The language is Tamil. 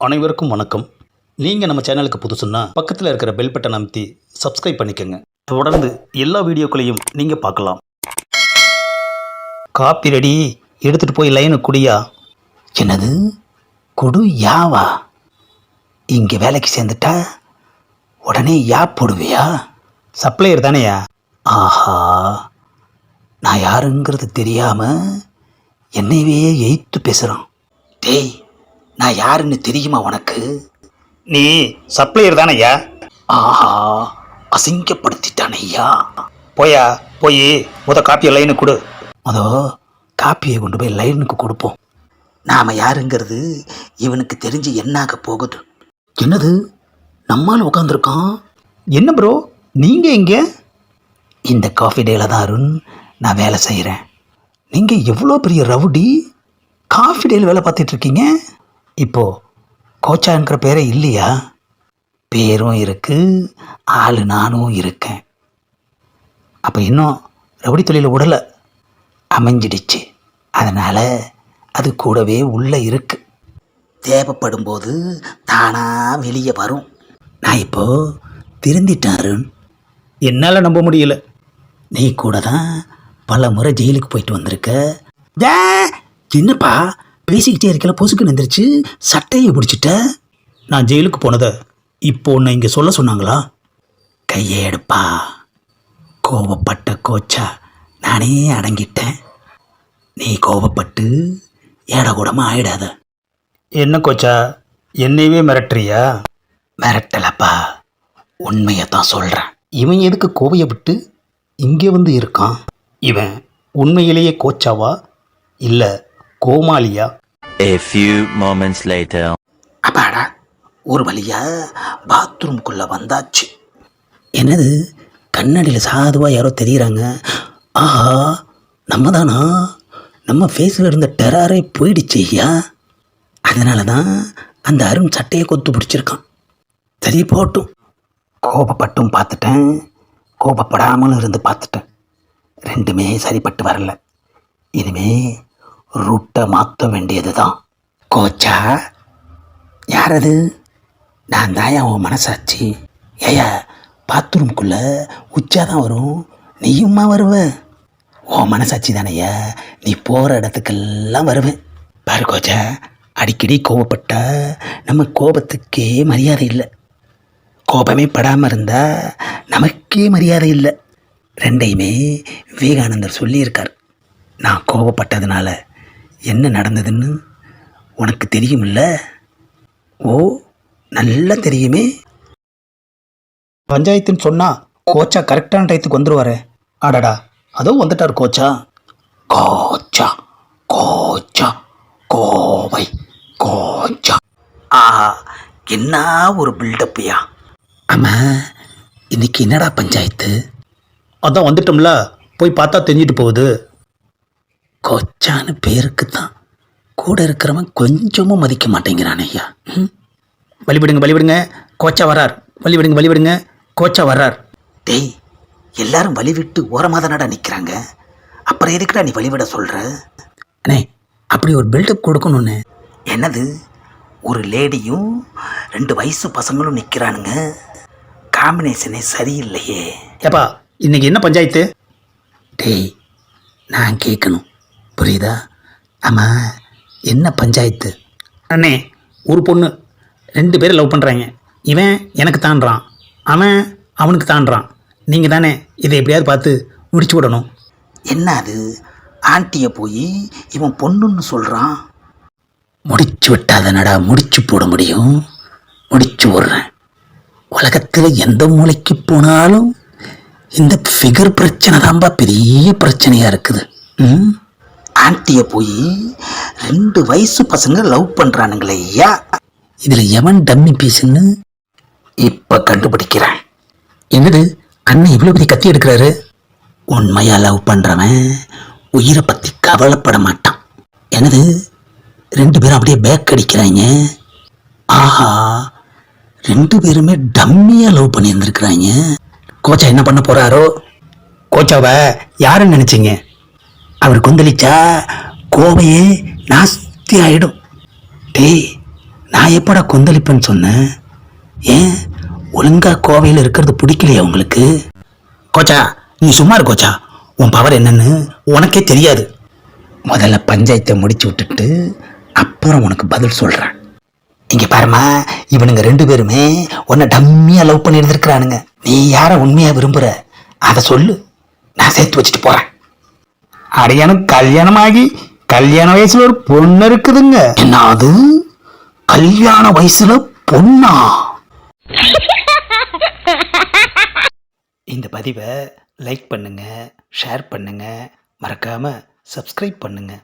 அனைவருக்கும் வணக்கம். நீங்கள் நம்ம சேனலுக்கு புதுசுன்னா பக்கத்தில் இருக்கிற பெல் பட்டன் அமைத்தி சப்ஸ்கிரைப் பண்ணிக்கோங்க. தொடர்ந்து எல்லா வீடியோக்களையும் நீங்கள் பார்க்கலாம். Coffee ready. எடுத்துகிட்டு போய் லைனு குடியா. என்னது? குடு யாவா? இங்கே வேலைக்கு சேர்ந்துட்டா? உடனே யா போடுவியா? சப்ளையர் தானேயா? ஆஹா. நான் யாருங்கிறது தெரியாமல் என்னையவே எய்த்து பேசுகிறான் டேய் நான் யாருன்னு தெரியுமா உனக்கு? நீ சப்ளையர் தானையா ஆஹா அசிங்கப்படுத்திட்டான் ஐயா. போயா போய் முத காப்பியை லைனுக்கு கொடு. முத காப்பியை கொண்டு போய் லைனுக்கு கொடுப்போம். நாம் யாருங்கிறது இவனுக்கு தெரிஞ்சு என்னாக போகுது? என்னது? நம்மால் உட்காந்துருக்கான் என்ன ப்ரோ நீங்கள் எங்கே? இந்த காஃபி டேல தான் அருண் நான் வேலை செய்கிறேன் நீங்கள் எவ்வளோ பெரிய ரவுடி? காஃபி டேல வேலை பார்த்துட்டு இப்போது இப்போ கோச்சாங்கிற பேரே இல்லையா? பேரும் இருக்குது ஆளு நானும் இருக்கேன். அப்போ இன்னும் ரவுடி தொழில் விடலை அமைஞ்சிடுச்சு. அதனால் அது கூடவே உள்ளே இருக்கு. தேவைப்படும் போது தானாக வெளியே வரும். நான் இப்போது திருந்திட்டேன் அருண். என்னால் நம்ப முடியல. நீ கூட தான் பல முறை ஜெயிலுக்கு போயிட்டு வந்திருக்க. ஏ என்னப்பா? பேசிக்கிட்டே இருக்கல பொசுக்கு நிந்திருச்சு சட்டையை பிடிச்சிட்ட. நான் ஜெயிலுக்கு போனதை இப்போ உன்னை இங்கே சொல்ல சொன்னாங்களா? கையை எடுப்பா. கோபப்பட்ட கோச்சா நானே அடங்கிட்டேன். நீ கோபப்பட்டு ஏடகூடமாக ஆயிடாத. என்ன கோச்சா என்னையவே மிரட்டுறியா? மிரட்டலப்பா. உண்மையை தான் சொல்கிறேன் இவன் எதுக்கு கோவையை விட்டு இங்கே வந்து இருக்கான்? இவன் உண்மையிலேயே கோச்சாவா? இல்லை கோமாளியா? A few moments later. அப்பாடா ஒரு வழியா பாத்ரூம்குள்ளே வந்தாச்சு. என்னது கண்ணாடியில் சாதுவாக யாரோ தெரியுறாங்க? ஆஹா நம்ம தானா நம்ம ஃபேஸில் இருந்த டெராரே போயிடுச்சு ஐயா. அதனால தான் அந்த அருண் சட்டையை கொத்து பிடிச்சிருக்கான். சரி போட்டும். கோபப்பட்டும் பார்த்துட்டேன். கோபப்படாமலும் இருந்து பார்த்துட்டேன். ரெண்டுமே சரிப்பட்டு வரல. இனிமே ரூட்டை மாற்ற வேண்டியது தான் கோச்சா யார் அது நான் தான் உன் மனசாட்சி. ஏயா பாத்ரூம்குள்ளே உச்சா தான் வரும். நீயும்மா வருவ? உன் மனசாட்சி தானையா? நீ போகிற இடத்துக்கெல்லாம் வருவேன் பாரு கோச்சா அடிக்கடி கோவப்பட்டா நம்ம கோபத்துக்கே மரியாதை இல்லை. கோபமே படாமல் இருந்தால் நமக்கே மரியாதை இல்லை. ரெண்டையுமே விவேகானந்தர் சொல்லியிருக்கார். நான் கோபப்பட்டதுனால என்ன நடந்ததுன்னு உனக்கு தெரியுமில்ல? ஓ நல்லா தெரியுமே. பஞ்சாயத்துன்னு சொன்னால் கோச்சா கரெக்டான டயத்துக்கு வந்துடுவார் ஆடாடா அதோ வந்துட்டார் கோச்சா. கோச்சா கோச்சா கோவை கோச்சா. ஆஹா என்ன ஒரு பில்டப்யா ஆமாம் இன்னைக்கு என்னடா பஞ்சாயத்து? அதான் வந்துட்டோம்ல போய் பார்த்தா தெரிஞ்சிட்டு போகுது. கொச்சான்னு பேருக்கு தான் கூட இருக்கிறவன் கொஞ்சமும் மதிக்க மாட்டேங்கிறான் ஐயா. ம்? வழிபடுங்க வழிவிடுங்க கோச்சா வரார் வழிபடுங்க வழிபடுங்க. கோச்சா வர்றார். டேய் எல்லாரும் வழிவிட்டு ஓரமாக தானடா நிற்கிறாங்க அப்புறம் எதுக்குடா நீ வழிவிட சொல்கிற அண்ணே அப்படி ஒரு பில்டப் கொடுக்கணும்னு. என்னது? ஒரு லேடியும் ரெண்டு வயசு பசங்களும் நிற்கிறானுங்க காம்பினேஷனே சரியில்லையே. ஏப்பா இன்னைக்கு என்ன பஞ்சாயத்து? டேய் நான் கேட்கணும். புரியுதா? ஆமாம் என்ன பஞ்சாயத்து? அண்ணே ஒரு பொண்ணு. ரெண்டு பேரும் லவ் பண்ணுறாங்க இவன் எனக்கு தாண்டுறான் அவன் அவனுக்கு தாண்டுறான் நீங்கள் தானே இதை எப்படியாவது பார்த்து முடிச்சு விடணும். என்ன அது? ஆண்டியை போய் இவன் பொண்ணுன்னு சொல்கிறான் முடிச்சு விட்டாதனடா முடிச்சு போட முடியும்? முடிச்சு விட்றேன். உலகத்தில் எந்த மூலைக்கு போனாலும் இந்த ஃபிகர் பிரச்சனை தான்பா பெரிய பிரச்சனையாக இருக்குது. ம்? ஆண்டியை போய் ரெண்டு வயசு பசங்க லவ் பண்ணுறானுங்களே ஐயா. இதில் எவன் டம்மி பீஸுன்னு? இப்போ கண்டுபிடிக்கிறேன். என்னது? அண்ணன் இவ்வளோ பெரிய கத்தி எடுக்கிறாரு? உண்மையாக லவ் பண்ணுறவன் உயிரை பற்றி கவலைப்பட மாட்டான். என்னது? ரெண்டு பேரும் அப்படியே பேக் அடிக்கிறாங்க? ஆஹா ரெண்டு பேருமே டம்மியாக லவ் பண்ணியிருந்துருக்குறாங்க. கோச்சா என்ன பண்ண போகிறாரோ கோச்சாவை யாருன்னு நினச்சிங்க? அவர் கொந்தளிச்சா கோவையே நாஸ்தி ஆகிடும் டேய் நான் எப்படா கொந்தளிப்பேன்னு சொன்னேன் ஏன்? ஒழுங்கா கோவையில் இருக்கிறது பிடிக்கலையா உங்களுக்கு? கோச்சா நீ சும்மா இரு கோச்சா. உன் பவர் என்னன்னு உனக்கே தெரியாது. முதல்ல பஞ்சாயத்தை முடிச்சு விட்டுட்டு அப்புறம் உனக்கு பதில் சொல்கிறேன் இங்கே பாருமா இவனுங்க ரெண்டு பேருமே உன்னை டம்மியாக லவ் பண்ணி இருந்திருக்கிறானுங்க நீ யாரை உண்மையாக விரும்புகிற அதை சொல்லு. நான் சேர்த்து வச்சுட்டு போகிறேன் அடையானும் கல்யாணம் ஆகி கல்யாண வயசுல ஒரு பொண்ணு இருக்குதுங்க. என்ன அது கல்யாண வயசுல பொண்ணா? இந்த பதிவை லைக் பண்ணுங்க ஷேர் பண்ணுங்க. மறக்காம சப்ஸ்கிரைப் பண்ணுங்க.